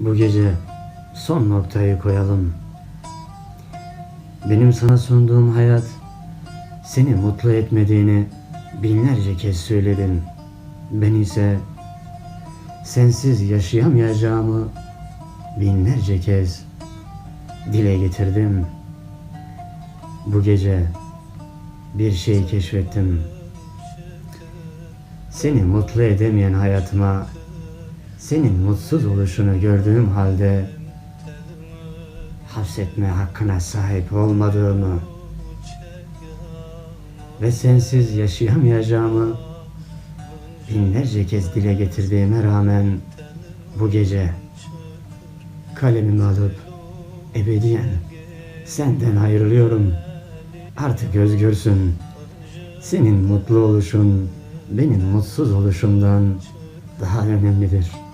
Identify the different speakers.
Speaker 1: Bu gece son noktayı koyalım. Benim sana sunduğum hayat seni mutlu etmediğini binlerce kez söyledim. Ben ise sensiz yaşayamayacağımı binlerce kez dile getirdim. Bu gece bir şey keşfettim. Seni mutlu edemeyen hayatıma senin mutsuz oluşunu gördüğüm halde hapsetme hakkına sahip olmadığımı ve sensiz yaşayamayacağımı binlerce kez dile getirdiğime rağmen bu gece kalemimi alıp ebediyen senden ayrılıyorum. Artık özgürsün. Senin mutlu oluşun benim mutsuz oluşumdan daha önemlidir.''